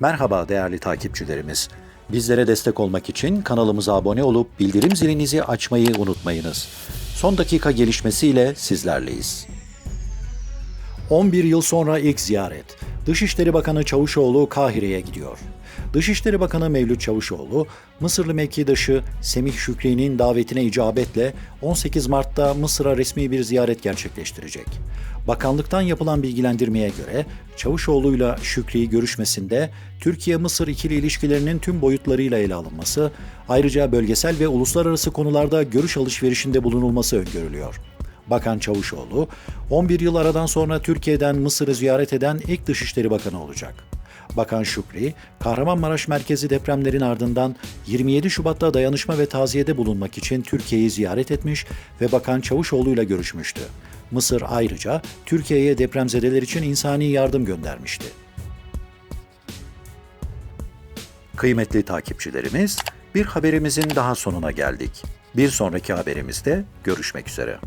Merhaba değerli takipçilerimiz. Bizlere destek olmak için kanalımıza abone olup bildirim zilinizi açmayı unutmayınız. Son dakika gelişmesiyle sizlerleyiz. 11 yıl sonra ilk ziyaret. Dışişleri Bakanı Çavuşoğlu Kahire'ye gidiyor. Dışişleri Bakanı Mevlüt Çavuşoğlu, Mısırlı mevkidaşı Semih Şükri'nin davetine icabetle 18 Mart'ta Mısır'a resmi bir ziyaret gerçekleştirecek. Bakanlıktan yapılan bilgilendirmeye göre Çavuşoğlu'yla Şükri görüşmesinde Türkiye-Mısır ikili ilişkilerinin tüm boyutlarıyla ele alınması, ayrıca bölgesel ve uluslararası konularda görüş alışverişinde bulunulması öngörülüyor. Bakan Çavuşoğlu, 11 yıl aradan sonra Türkiye'den Mısır'ı ziyaret eden ilk Dışişleri Bakanı olacak. Bakan Şükri, Kahramanmaraş merkezi depremlerin ardından 27 Şubat'ta dayanışma ve taziyede bulunmak için Türkiye'yi ziyaret etmiş ve Bakan Çavuşoğlu ile görüşmüştü. Mısır ayrıca Türkiye'ye depremzedeler için insani yardım göndermişti. Kıymetli takipçilerimiz, bir haberimizin daha sonuna geldik. Bir sonraki haberimizde görüşmek üzere.